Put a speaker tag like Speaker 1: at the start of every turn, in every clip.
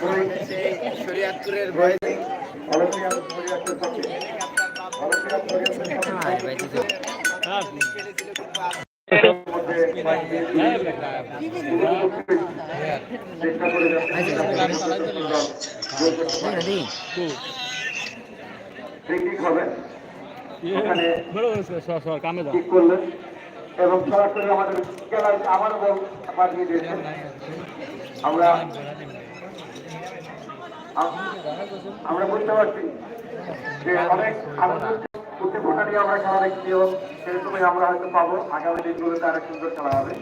Speaker 1: শরীয়তপুরের
Speaker 2: করে ঠিক এবং সরাসরি আমাদের আবার পাঠিয়ে দিয়েছেন আমরা আমরা বুঝতে পারছি যে অনেক আনন্দ উদ্দীপনা নিয়ে আমরা খেলা দেখছি সময় আমরা হয়তো পাবো। আগামী দিনগুলোতে আরেক সুন্দর খেলা হবে।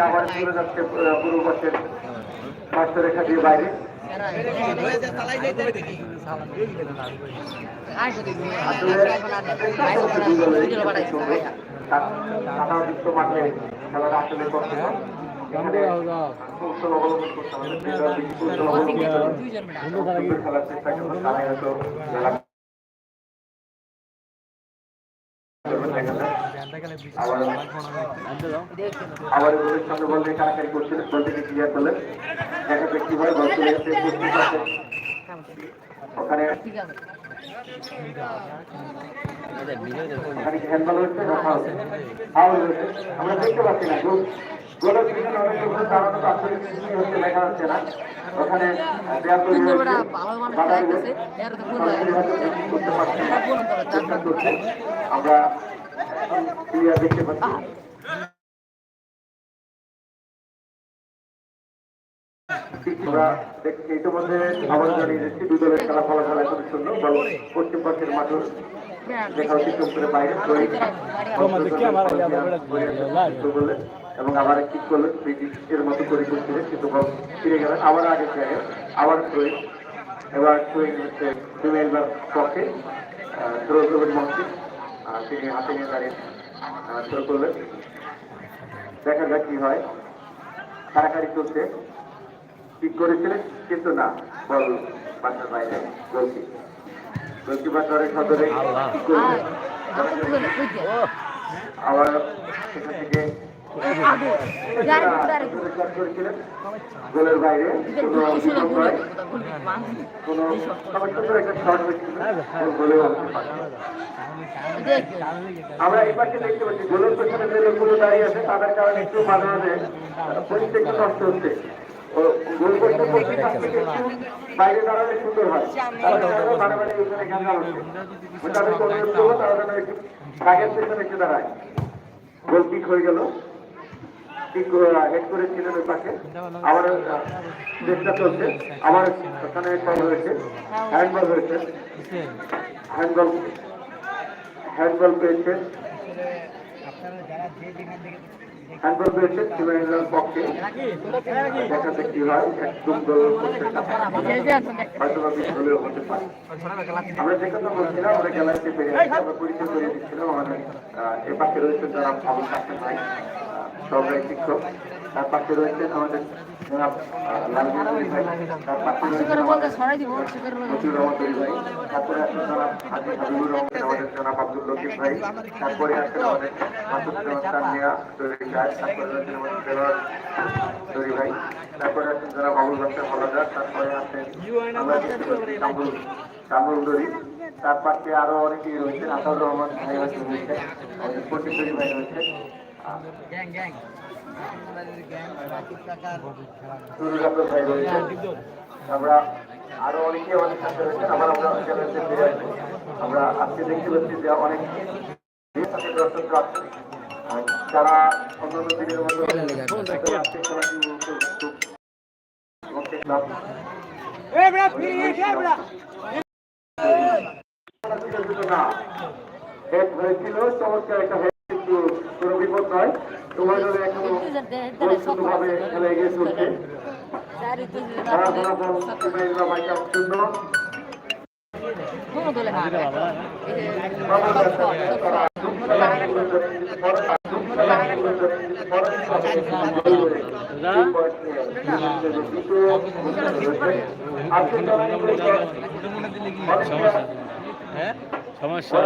Speaker 2: আবার চলে যাচ্ছে আহ, পূর্ব পাশের স্বাস্থ্য দিয়ে বাইরে। মাঠে খেলার আসলে করতে খেলার চেষ্টা হয়তো। আবার গোলের সামনে বল দিয়ে কারাকারি করছিলেন বল থেকে ক্লিয়ার করলেন দেখা যাক কি হয় বল চলে গেছে ওখানে ওখানে হ্যান্ডবল হচ্ছে না ফাউল? ফাউল হয়েছে। আমরা দেখতে পাচ্ছি না হচ্ছে দেখা যাচ্ছে না ওখানে। চেষ্টা করছে। আমরা ক্লিয়ার দেখতে পাচ্ছি আমরা ইতিমধ্যে আবার জানিয়ে দিচ্ছি দুই দলের খেলা ফলাফল এখন শূন্য বল পশ্চিম পাশের মাঠে দেখা হচ্ছে চোখের বাইরে এবং আবার কিক করলেন ব্রিটিশের মতো করে করছিলেন কিন্তু বল ফিরে গেলেন আবার আগে জায়গায় আবার শহীদ এবার শহীদ হচ্ছে ফিমেলবার পক্ষে থ্রো করবেন আর তিনি হাতে নিয়ে দাঁড়িয়ে থ্রো করলেন। দেখা যাক কি হয়। কারাকারি চলছে। ঠিক করেছিলেন কিন্তু না বল বাসার বাইরে গোলকি গোলকিপার ধরে সদরে ঠিক করেছেন। আবার সেখান থেকে আমরা এই পাশে দেখতে পাচ্ছি গোলের পেছনে যে লোকগুলো দাঁড়িয়ে আছে, তাদের কারণে একটু মাঝে মাঝে পরিস্থিতি একটু নষ্ট হচ্ছে। গোল করতে বাইরে দাঁড়ালে সুন্দর হয়। বারবার ওখানে করব, তারা দাঁড়ায়। গোল কিক হয়ে গেল। হেড করেছিলেন ওই পাশে? আহ, চেষ্টা চলছে। আবার ওখানে ফল হয়েছে হ্যান্ডবল হয়েছে। হ্যান্ডবল হ্যান্ডবল পেয়েছে। হ্যান্ডবল পেয়েছে সিমেন্টের পক্ষে। কি হয় একদম হলেও হতে পারে। আমরা যে কথা বলছিলাম আমরা গ্যালারিতে পেরে আমরা রয়েছে যারা সহকারী শিক্ষক তার পাশে রয়েছেন আমাদের তারপরে হাবিবুর আমাদের ভাই তারপরে তারপরে তৈরি ভাই তারপরে জনাব আবুল বাসার হলাদার তারপরে আসছেন আমরা দেখতে পাচ্ছি কামরুল কামরুল দরি তার পাশে আরও অনেকেই রয়েছেন আসাদুর রহমান ভাই রয়েছেন আমাদের ভাই রয়েছে। আমরা আরও অনেকে আমাদের সাথে রয়েছেন আমরা ফিরে আমরা আজকে দেখতে পাচ্ছি যে অনেক আর যারা অন্যান্য দিনের মতো হয়েছিল চমৎকার একটা কিন্তু কোনো বিপদ নয় তোমার জন্য এখন পরিচ্ছন্নভাবে খেলা এগিয়ে চলছে। তারা ফলাফল শূন্য।
Speaker 3: হ্যাঁ? সমস্যা।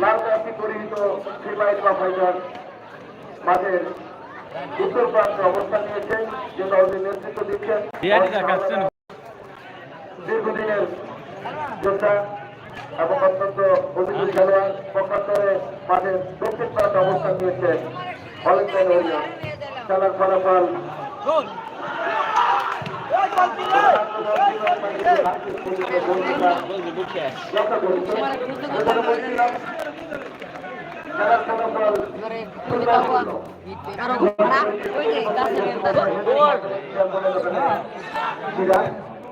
Speaker 2: লাল কাপি পরিহিত সিপাহী ফাইটার মাঝের উত্তর প্রান্তে অবস্থান নিয়েছেন যে দলটির নেতৃত্ব দিচ্ছেন দীর্ঘদিনের যোদ্ধা এবং অত্যন্ত অভিজ্ঞ খেলোয়াড় পক্ষান্তরে মাঝে দক্ষিণ প্রান্তে অবস্থান নিয়েছেন অলিম্পিয়ান ওরিয়ন খেলার ফলাফল খেলার ফলাফল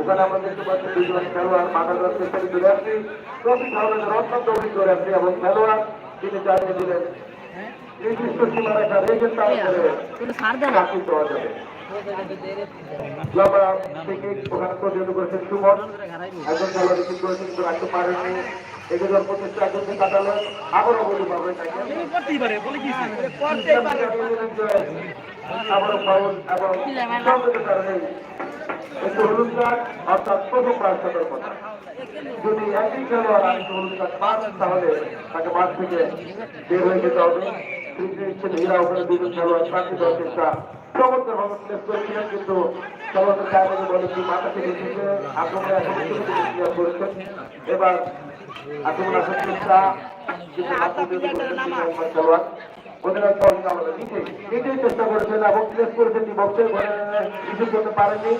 Speaker 2: ওখানে আমরা দেখতে পাচ্ছি দুজন খেলোয়াড় মাথা ধরতে চেষ্টা চলে আসছি ট্রফি ধরনের অত্যন্ত অভিজ্ঞ আসছে এবং খেলোয়াড় তিনি জানিয়ে দিলেন নির্দিষ্ট সীমারেখা রেখে তারপরে চাকরি দেওয়া যাবে। ওখানে প্রতিহত করেছেন সুমন। একজন খেলোয়াড় রিসিভ করেছেন কিন্তু রাখতে পারেননি। এগুলো প্রচেষ্টা করতে কাটালেন আবারও বলি পাবে আবারও ফাউল এবং কারণে একটু হলুদ কার্ড অর্থাৎ প্রথম বার সতর্কতা যদি একই খেলোয়াড় আর একটু হলুদ কার্ড পান তাহলে তাকে মাঠ থেকে বের হয়ে যেতে হবে। তৃতীয় হীরা ওখানে দুজন খেলোয়াড় প্রার্থী দেওয়ার চেষ্টা চমৎকার ভাবে প্লেস করেছিলেন কিন্তু চমৎকার চাইলে বলে মাথা থেকে এসেছে আক্রমণে আক্রমণ চেষ্টা করেছেন এবং প্লেস করেছেন বক্সের ঘরে করতে পারেনি।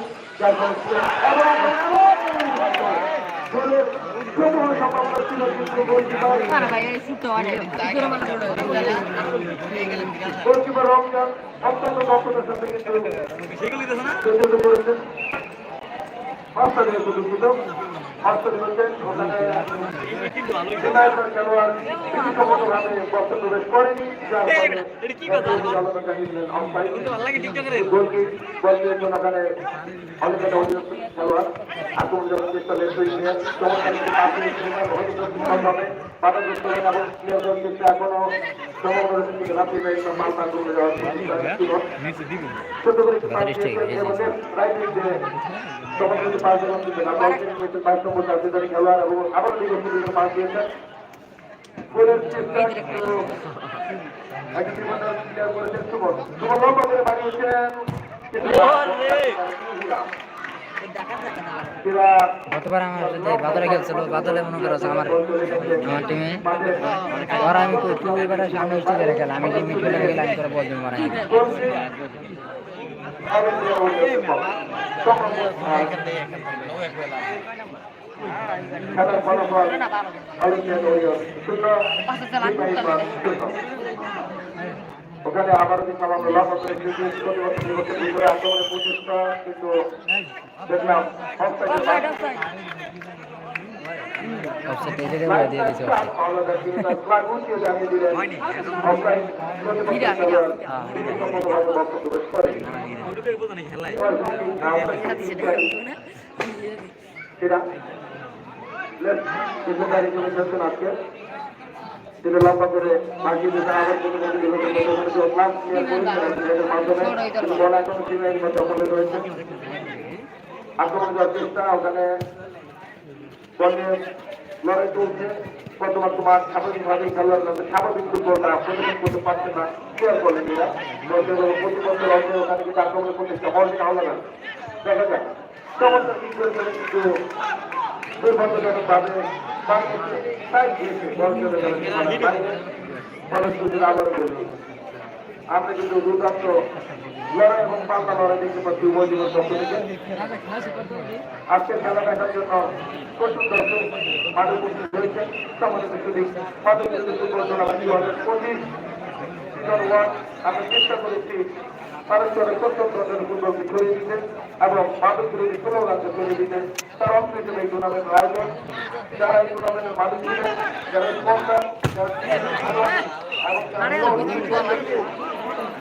Speaker 2: গোলকিপার গোলকিপার রমজান অত্যন্ত দক্ষতার সাথে করেছেন হস্তা দুঃখিত হস্তা দিয়েছেন খেলোয়াড় বিধিসম্মতভাবে বক্সে প্রবেশ করেনি যার ফলে আলাদা কাহিনী আম্পায়ার গোলকি গোলকির জন্য ওখানে অলিম্পিয়াড অধিনায়ক খেলোয়াড় আক্রমণ যাওয়ার চেষ্টা এখনও থেকে হয়েছে বাইশ নম্বর জার্সিধারী খেলোয়াড় এবং আবার পাস দিয়েছেন। করেছেন। সুমন। সুমন লম্বা করে এরা
Speaker 1: গতবার আমার সাথে বাদলে খেলছিল, বাদলে মনে করো আমার আমার টিমে ওরা আমি তুই এবার সামনে স্টেজে রেখে আমি যে মিডফিল্ডে গেলে আমি করে বল দিই মারাই
Speaker 2: খেলার ফলাফল ওখানে আবার কিন্তু আমরা লক্ষ্য করে আক্রমণের প্রচেষ্টা কিন্তু দেখলাম সেটা আজকে তিনি লম্বা করে মার্কিন দেশে আবার কোনো মাধ্যমে রয়েছে আক্রমণ চেষ্টা ওখানে লড়াই চলছে। বর্তমান তোমার স্বাভাবিকভাবে খেলোয়াড় স্বাভাবিক প্রতিদিন করতে পারছে না শেয়ার করলেন এরা? বলতে গেলে প্রতি বছর অন্য ওখানে কিন্তু আক্রমণ করতেছে হল না দেখা যাক। কিন্তু দুর্ভাগ্যজনকভাবে বাংলাদেশে তাই দিয়েছে বল চলে গেলে ফলে শুধু আবারও বলছি আমরা কিন্তু দুর্দান্ত লড়াই এবং পাল্টা লড়াই দেখতে পাচ্ছি উভয় আজকের খেলা দেখার জন্য প্রচুর দর্শক উপস্থিত হয়েছে ওয়ান চেষ্টা করেছি অঞ্চলে ছড়িয়ে দিতে এবং মাদক বিরোধী স্লোগানকে ছড়িয়ে দিতে। তার অংশ হিসেবে এই টুর্নামেন্টের আয়োজন যারা এই টুর্নামেন্টের স্পন্সার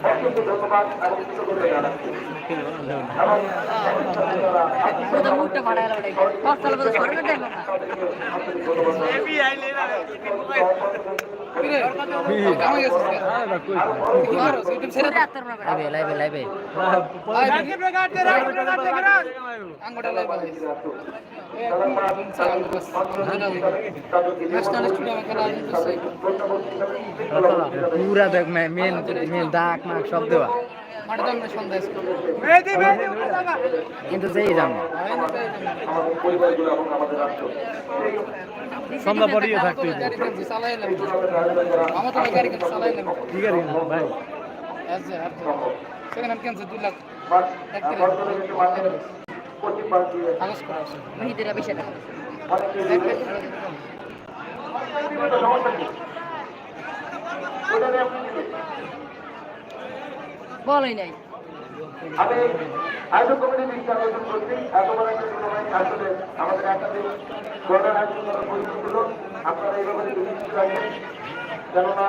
Speaker 2: অসংখ্য ধন্যবাদ এবং কৃতজ্ঞতা জানাচ্ছি। এবং
Speaker 1: তোদের পুরা দেখ মেন মেন দাগ মাগ সব দেওয়া কিন্তু
Speaker 2: আমাদের রাষ্ট্র
Speaker 3: সন্ধ্যা পরেই থাকতে
Speaker 1: বলই নাই
Speaker 2: আমি আয়োজক কমিটির দিকটা আলোচনা করছি এত বড় একটা টুর্নামেন্ট আসলে আমাদের একাধিক গণের আয়োজন আপনারা এই কেননা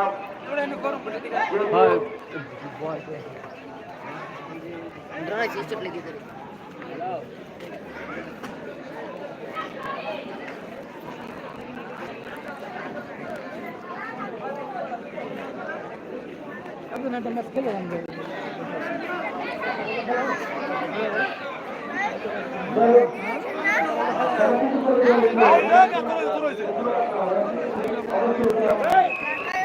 Speaker 1: দেবে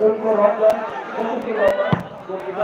Speaker 2: হচ্ছে আমাদের